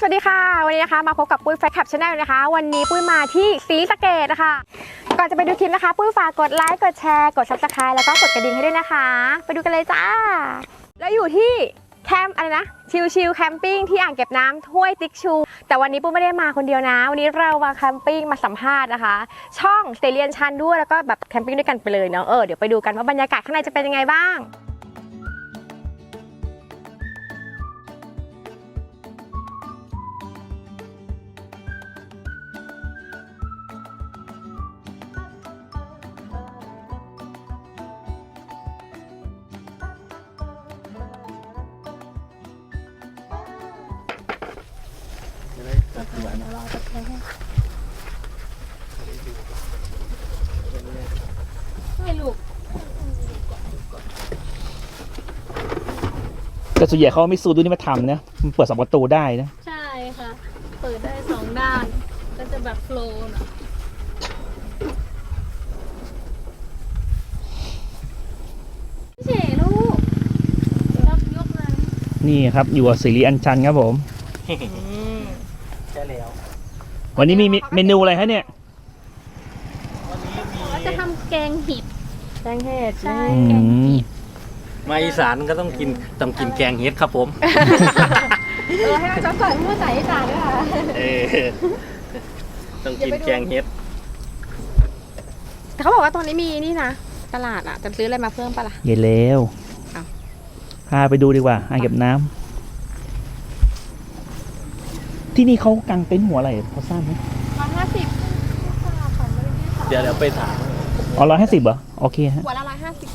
สวัสดีค่ะ วันนี้นะคะมาพบกับปุ้ยแฟคลับชาแนลนะคะ วันนี้ปุ้ยมาที่ศรีสเกดนะคะก่อนจะไปดูคลิปนะคะ ปุ้ยฝากกดไลค์กดแชร์กดซับสไครต์แล้วก็กดกระดิ่งให้ด้วยนะคะ ไปดูกันเลยจ้า แล้วอยู่ที่แคมป์อะไรนะชิลชิลแคมปิ้งที่อ่างเก็บน้ำห้วยติ๊กชู แต่วันนี้ปุ้ยไม่ได้มาคนเดียวนะ วันนี้เรามาแคมปิ้งมาสัมภาษณ์นะคะ ช่องเซเลียนชันด้วยแล้วก็แบบแคมปิ้งด้วยกันไปเลยเนาะเออเดี๋ยวไปดูกันว่าบรรยากาศข้างในจะเป็นยังไงบ้าง แต่ส่วนใหญ่เขาไม่ซูดูนี่มาทำนะมันเปิดสองประตูได้นะ ใช่ค่ะ เปิดได้สองด้าน ก็จะแบบโฟล์น่อยพี่เฉลูกยกยกเลยนี่ครับ อยู่กับสิริอัญชันครับผม วันนี้มีเมนูอะไรฮะเนี่ยวันนี้มีว่าจะทำแกงเห็ดแกงเห็ดใช่ อืแกงมเห็ดมาอีสานก็ต้องกินต้องกินแกงเฮ็ดครับผม เออให้เราจอดก่อนเพื่อใส่ให้จ่ายด้วยค่ะเออต้องกินแกงเฮ็ดแต่เขาบอกว่าตอนนี้มีนี่นะ ตลาดอะ จะซื้ออะไรมาเพิ่มปะล่ะ เย็นแล้วอ้าว พาไปดูดีกว่าอ่างเก็บน้ำ ที่นี่เขากางเต็นท์หัวอะไรเขาทราบไหมร้อยห้าสิบเดี๋ยวเดี๋ยวไปถาม อ๋อร้อยห้าสิบเหรอ โอเคฮะหัวละร้อยห้าสิบ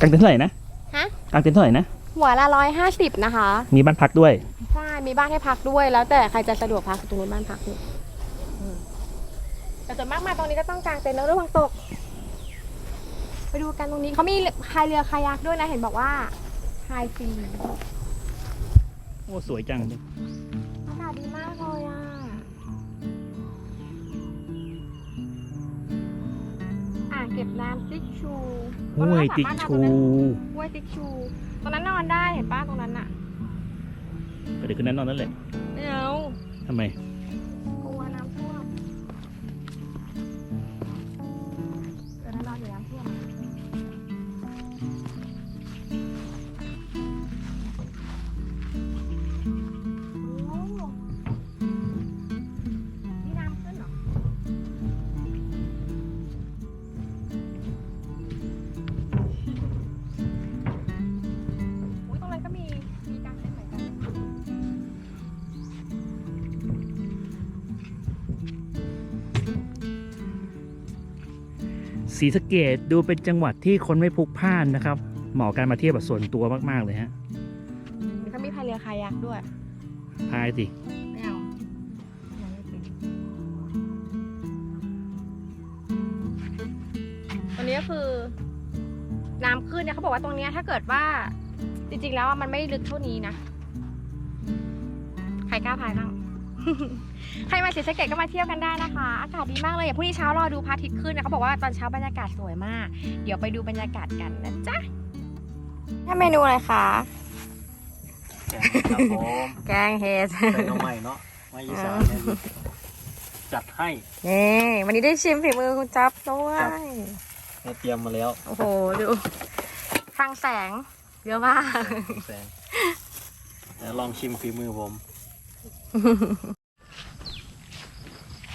กางเต็นท์เท่าไหร่นะฮะกางเต็นท์เท่าไหร่นะ หัวละร้อยห้าสิบนะคะ มีบ้านพักด้วย ใช่ มีบ้านให้พักด้วย แล้วแต่ใครจะสะดวกพักตรงนู้นบ้านพักนี่อืมแต่ส่วนมากมาตรงนี้ก็ต้องกางเต็นท์แล้วระวังตก ไปดูกันตรงนี้เขามีพายเรือคายักด้วยนะ เห็นบอกว่าพายฟรีโอ้สวยจังอากาศดีมากเลยอะอ่างเก็บน้ำติ๊กชูห้วยติ๊กชูห้วยติ๊กชูตรงนั้นนอนได้เห็นป้าตรงนั้นน่ะเดี๋ยวคืนนั้นนอนนั่นแหละไม่เอาทำไม ศรีสะเกดดูเป็นจังหวัดที่คนไม่พลุกพล่านนะครับ เหมาะการมาเที่ยวแบบส่วนตัวมากๆเลยฮะมีเขามีพายเรือคายักด้วยพายสิไม่เอายังไม่เป็นตรงนี้ก็คือน้ำขึ้นเนี่ยเขาบอกว่าตรงเนี้ยถ้าเกิดว่าจริงๆแล้วอะมันไม่ลึกเท่านี้นะ ใครกล้าพายบ้างใครมาศรีสะเกดก็มาเที่ยวกันได้นะคะ อากาศดีมากเลยอย่าพรุ่งนี้เช้ารอดูพระอาทิตย์ขึ้นนะเขาบอกว่าตอนเช้าบรรยากาศสวยมาก เดี๋ยวไปดูบรรยากาศกันนะจ๊ะถ้าเมนูอะไรคะแกงเฮ็ดครับผมแกงเห็ดใส่น้องใหม่เนาะมาอีสานเนี่ยจัดให้นี่วันนี้ได้ชิมฝีมือคุณจ๊อบด้วยเราเตรียมมาแล้ว โอ้โหดูทางแสงเยอะมากแซงเดี๋ยวลองชิมฝีมือผม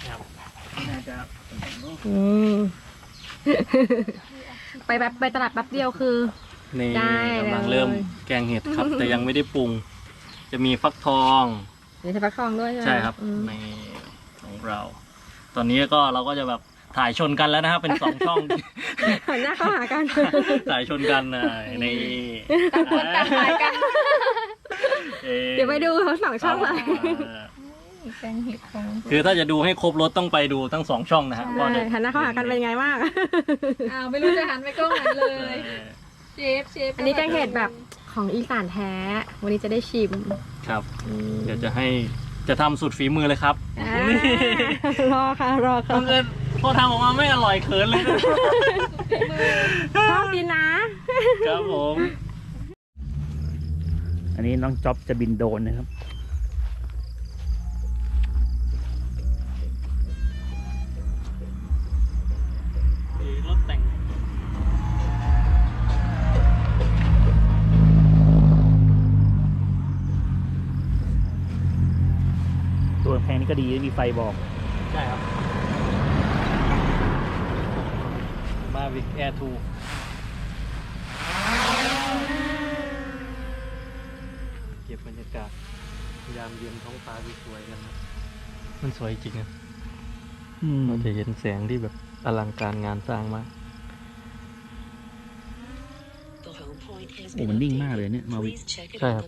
ครับ น่าจะไปแบบไปตลาดแป๊บเดียวคือ นี่ได้เลยกำลังเริ่มแกงเห็ดครับ แต่ยังไม่ได้ปรุง จะมีฟักทองมีใช้ฟักทองด้วยใช่ไหมใช่ครับอืมในของเรา ตอนนี้ก็เราก็จะแบบถ่ายชนกันแล้วนะครับ เป็นสองช่อง หันหน้าเข้าหากัน ถ่ายชนกันนะในต่างคนต่างถ่ายกันอ่อเดี๋ยวไปดูทั้งสองช่องเลยอ่า แกงเห็ดของคือถ้าจะดูให้ครบรถต้องไปดูทั้งสองช่องนะฮะว่าใช่จะหันหน้าเข้าหากันเป็นไงบ้าง อ้าวไม่รู้จะหันไปกล้องไหนเลเอย อเชฟเชฟอันนี้แกงเห็ดแบบของอีสานแท้ วันนี้จะได้ชิมครับ เดี๋ยวจะให้จะทำสุดฝีมือเลยครับอ่ารอค่ะรอค่ะบังเอิญพอทำออกมาไม่อร่อยเขินเลยนะ ชอบกินนะ ครับผม อันนี้น้องจ๊อบจะบินโดรนนะครับ ดีมีไฟบอก ใช่ครับมาวิกแอร์ทูเก็บบรรยากาศยามเย็นท้องฟ้าที่สวยกันนะมันสวยจริงอะอืมเราจะเห็นแสงที่แบบอลังการงานสร้างมาก โอ้มันนิ่งมากเลยเนี่ยมาวิก ใช่ครับ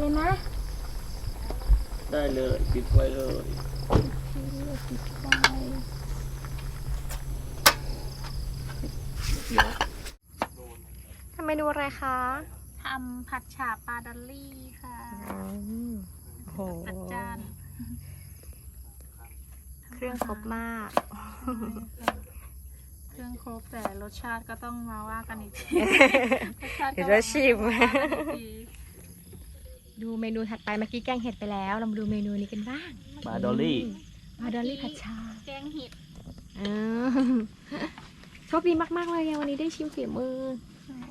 เลยนะได้เลยปิดไว้เลยปิดไฟทำเมนูอะไรคะทำผัดฉาปลาดอลลี่ค่ะโอ้โหจัดจานเครื่องครบมาก เครื่องครบแต่รสชาติก็ต้องมาว่ากันอีกทีรสชาติเดี๋ก็ยวจะชิมว่ากันอีกที ดูเมนูถัดไปเมื่อกี้แกงเห็ดไปแล้ว เรามาดูเมนูนี้กันบ้างปลาดอลลี่ปลาดอลลี่ผัดชาแกงเห็ดอ่าโชคดีมากๆเลยไงวันนี้ได้ชิมฝีมือ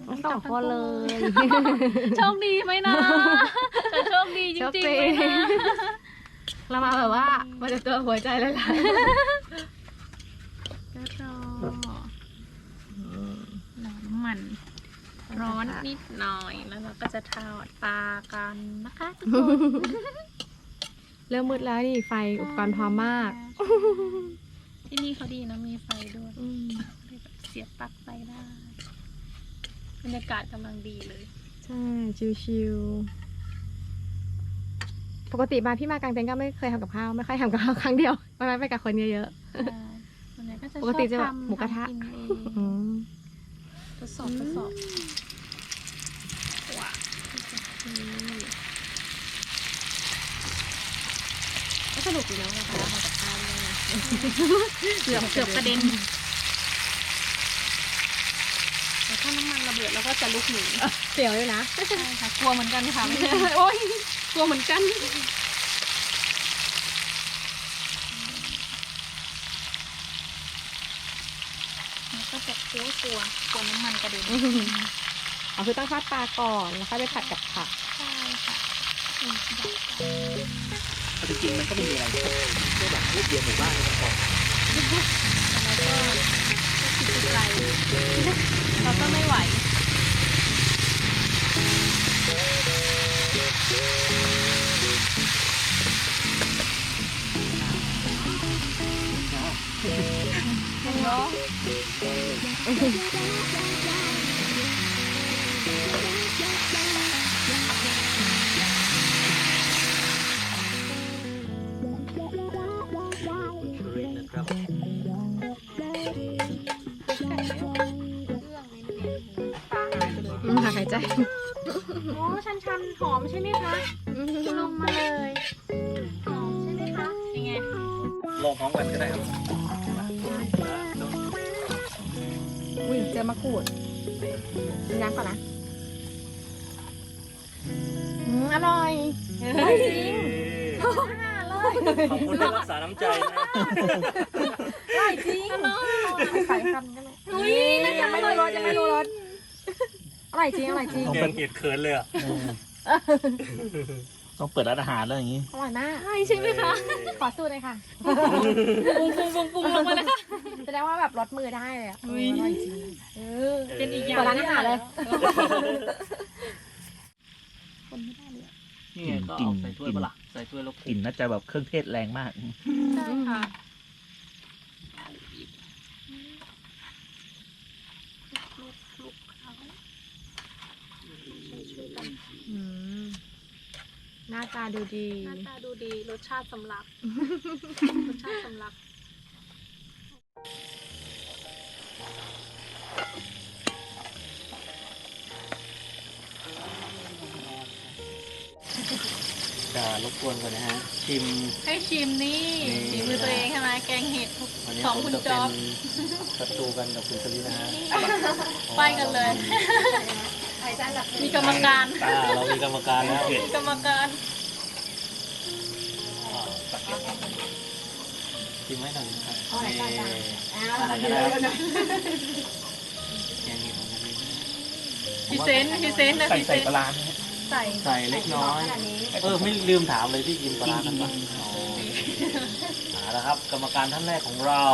ทั้งสองคนเลยโชคดีไหมนะจะโชคดีจโชคริงดีๆไหมนะเรามาแบบว่ามันจะตัวหัวใจเลยล่ะก็รอน้ำมัน ร้อนนิดหน่อยแล้วเราก็จะทอดปลากันนะคะทุกคนเริ่มมืดแล้วนี่ไฟอุปกรณ์พร้อมมาก ที่นี่เขาดีนะมีไฟด้วยอืมเสียบปลั๊กไฟได้บรรยากาศกำลังดีเลย ใช่ ชิวๆปกติมาพี่มากางเต็นท์ก็ไม่เคยทำกับข้าวไม่ค่อยทำกับข้าวครั้งเดียววันนั้นไปกับคนเยอะส่วนใหญ่ก็จะปกติจะชแบอบบทำหมูกระทะทำกินเองๆอืมทดสอบทดสอบว้าว ก็สนุกดีเนาะนะคะทำกับข้าวเนี่ยนะเกือบเกือบกระเด็นแต่ถ้าน้ำมันระเบิดเราก็จะลุกหนีเสียวเลยนะใช่ค่ะกลัวเหมือนกันค่ะไม่ใช่โอ๊ยกลัวเหมือนกันแล้วก็จะกลัวกลัวกลัวน้ำมันกระเด็น อ๋อคือต้องทอดปลาก่อนแล้วค่อยไปผัดกับผักใช่ค่ะจริงๆมันก็ไม่มีอะไรแค่แบบรูปเดียวหมู่บ้านนี่ก็พอแล้วก็คิดไกลเราก็ไม่ไหวเนาะ อืมหายใจ โอ้ชันชันๆหอมใช่ไหมคะ ลงมาเลยหอมใช่ไหมคะยังไงลองพร้อมกันก็ได้ครับอุ้ยเจอมะกรูดกินน้ำก่อนนะอืมอร่อยจริงขอบคุณที่รักษาน้ำใจนะอร่อยจริงใส่คำกันเลยอุ้ยน่าจะยังไม่รู้รสยังไม่รู้รสอ ร่อยจริงอร่อยจริงแกงเห็ดเขินเลยอะต้องเปิดร้านอาหารแล้วอย่างนี้ อร่อยมาก ใช่ใช่ไหมคะ ขอสูตรเลยค่ะปรุงปรุงปรุงปรุงลงมาเลยค่ะแสดงว่าแบบรสมือได้เลยอะอุ๊ย อร่อยจริง เออ เป็นอีกอย่างเปิดร้านอาหารเลยนี่ไงก็เอาใส่ถ้วยปะล่ะใส่ถ้วยแล้วกลิ่นน่าจะแบบเครื่องเทศแรงมาก ใช่ค่ะ หน้าตาดูดี หน้าตาดูดี รสชาติสำลัก รสชาติสำลัก จะรบกวนก่อนนะฮะชิม ให้ชิมนี่นี่ ฝีมือตัวเองใช่ไหมแกงเห็ด วันนี้ของผมคุณจะจ๊เป็อบ นศัตรูกันกับคุณสลินะฮะไปกันเลย มีกรรมการ อ่าเรามีกรรมการแล้วมีกรรมการชิมให้หน่อยนะครับเอาไหนก่อนจ้ะอะไรก็ได้แกงเห็ดของสลินะพรีเซนต์พรีเซนต์นะใส่พรีเซใส่นต์ปลาร้าไหมใส่ใส่เล็กน้อย เออไม่ลืมถามเลยที่กินปลาร้ากันปะอ๋อเอาละครับ กรรมการท่านแรกของเรา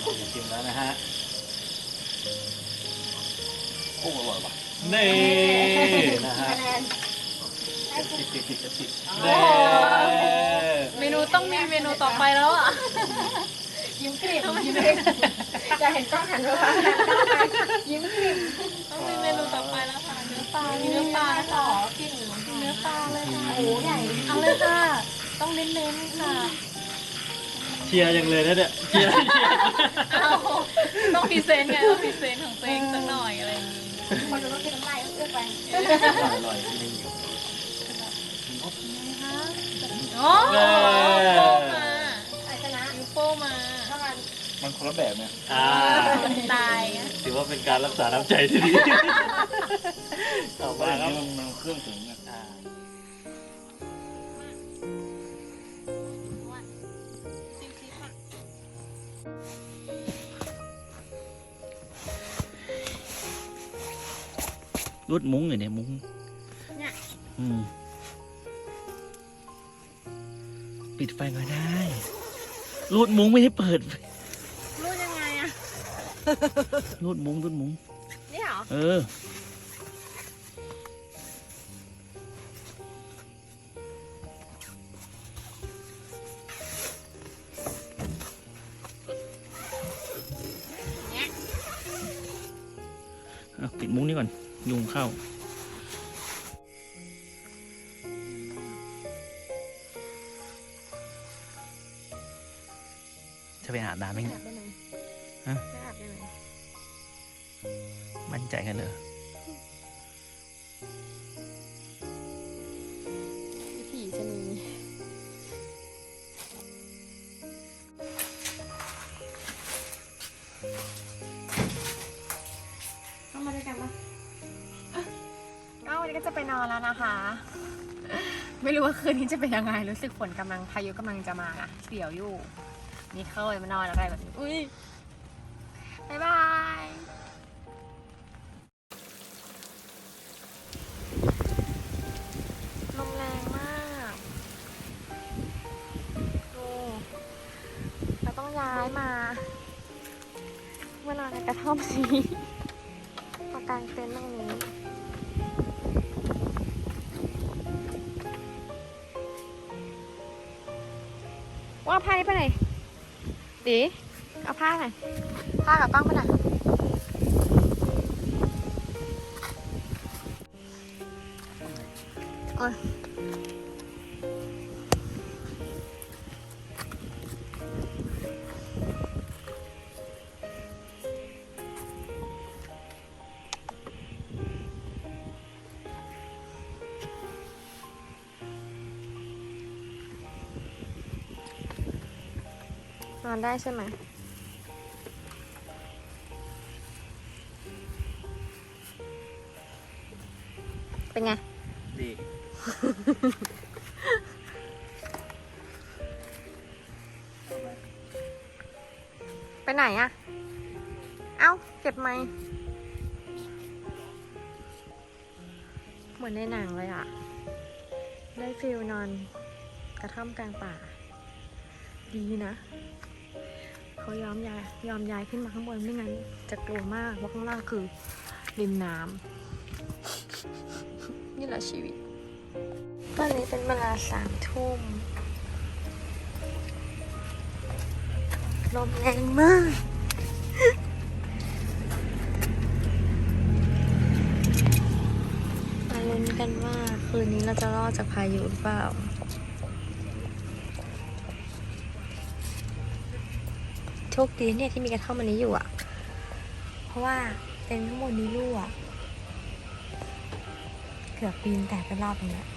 เราจะชิมแล้วนะฮะ โอ้อร่อยว่ะ นี่นะฮะติดติดติดติดติดโอ้นี่เมนูต้องมีเมนูต่อไปแล้วอะ ยิ้มกลิ่มยิ้มกลิ่มจะเห็นกล้องหันมาว่ายิ้มกลิ่มต้องมีเมนูต่อไปแล้วค่ะ เนื้อปลามีเนื้อปลานะคะกลิ่นเนื้อปลาเลยค่ะโอ้ใหญ่ เอาเลยค่ะ ต้องเน้นๆค่ะเชียร์ยังเลยนะเนี่ยเชียร์เชียร์เอาต้องพรีเซนต์ไงต้องพรีเซนต์ของตัวเองสักหน่อยอะไรอย่างนี้ คนจะต้องกินน้ำลายเอื้อไปอร่อยจริงโอ้โหโป้มาใส่ชนะนิ้วโป้มาเท่ากันมันคนละแบบเนี่ยอ่าตายไงถือว่าเป็นการรักษาน้ำใจที่ดีต่อปลามาครับมันมันเครื่องถึงอะ รูดมุ้งอยู่เนี่ยมุ้งเนี่ยอืมปิดไฟก็ได้ รูดมุ้งไม่ได้เปิด รู้ยังไงอะรูดมุ้งรูดมุ้ง นี่เหรอ เออ อะปิดมุ้งนี่ก่อน ยุงเข้า จะไปอาบน้ำไหมเนี่ย นนี้ก็จะไปนอนแล้วนะคะ ไม่รู้ว่าคืนนี้จะเป็นยังไง รู้สึกฝนกำลังพายุกำลังจะมาอะเสียวอยู่ นี่เข้าเลยมานอนอะไรแบบนี้อุ้ยบ๊ายบาย เอาผ้านี้ไปไหนดีเอาผ้าหน่อยผ้ากับกล้องไปไหนอยโอ้ย อนได้ใช่ไหมเป็นไง ดี ไปไหนอะเอ้า เก็บไหมค์เหมือนในหนังเลยอะได้ฟิลนอนกระท่อมกลางป่า ดีนะ เขายอมย้ายยอมย้ายขึ้นมาข้างบนไม่งั้นจะกลัวมากเพราะข้างล่างคือริมน้ำนี่แหละชีวิต ตอนนี้เป็นเวลาสามทุ่มลมแรงมากมาลุ้นกันว่าคืนนี้เราจะรอดจากพายุหรือเปล่า โชคดีเนี่ยที่มีกระท่อมอันนี้อยู่อะ เพราะว่าเต็นท์ข้างบนนี้รั่ว เกือบปีนแตกไปรอบนึงแล้ว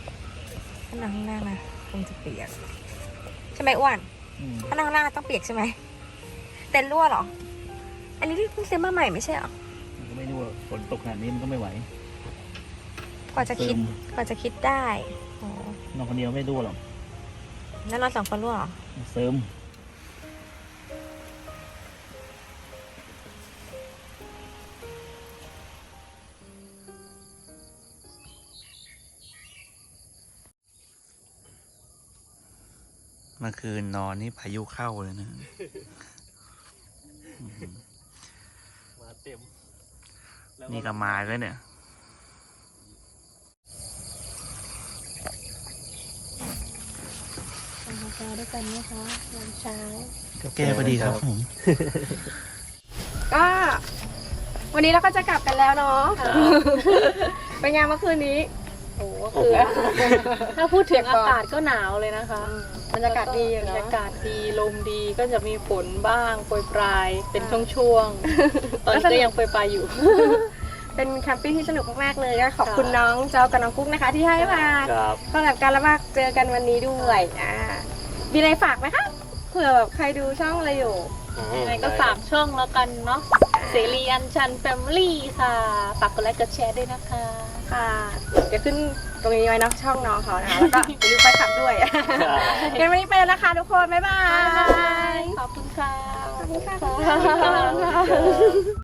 ถ้านั่งข้างหน้านะคงจะเปียก ใช่ไหมอ้วนอืมถ้านั่งข้างหน้าต้องเปียกใช่ไหมเต็นท์รั่วเหรอ อันนี้ที่เพิ่งซื้อมาใหม่ไม่ใช่เหรอมันก็ไม่รู้ว่าฝนตกขนาดนี้มันก็ไม่ไหว กว่าจะคิดเติมกว่าจะคิดได้โอ้นอนคนเดียวไม่รู้หรอกแล้วเราสองคนรั่วเหรอเสริม มื่อคืนนอนนี่พายุเข้าเลยนะ มาเต็มแล้วนี่ก็มาแล้วเนี่ยทานกาแฟด้วยกันไหมคะยามเช้าก็แก้พอดีครับผม ก็ วันนี้เราก็จะกลับกันแล้วเนาะเป็นไงเมื่อคืนนี้ โอ้โหคือ ถ้าพูดถึงอากาศก็หนาวเลยนะคะบรรยากาศดีอยู่บรเนาะรยากาศดีลมดีก็จะมีฝนบ้างโปรยปลายเป็นช่วงๆตอนนี้ก็ยังโปรยปลายอยู่ เป็นแคมปิ้งที่สนุกมากๆเลยก็ขอบคุณน้องเจ้ากับน้องกุ๊กนะคะ ที่ให้มาครับเข้าแบบกันแล้วมาเจอกันวันนี้ด้วยอ่ามีอะไรฝากไหมคะเผื่อแบบใครดูช่องอะไรอยู่ ยังไงก็ฝากช่องแล้วกันเนาะเสรีอันชันแฟมิลี่ค่ะ ฝากกดไลค์กดแชร์ด้วยนะคะ ค่ะเดี๋ยวขึ้นตรงนี้ไว้เนอะช่องน้องเขานะคะแล้วก็อย่าลืมไปขับด้วยงั้นวันนี้ไปแล้วนะคะทุกคนบ๊ายบายขอบคุณค่ะขอบคุณค่ะ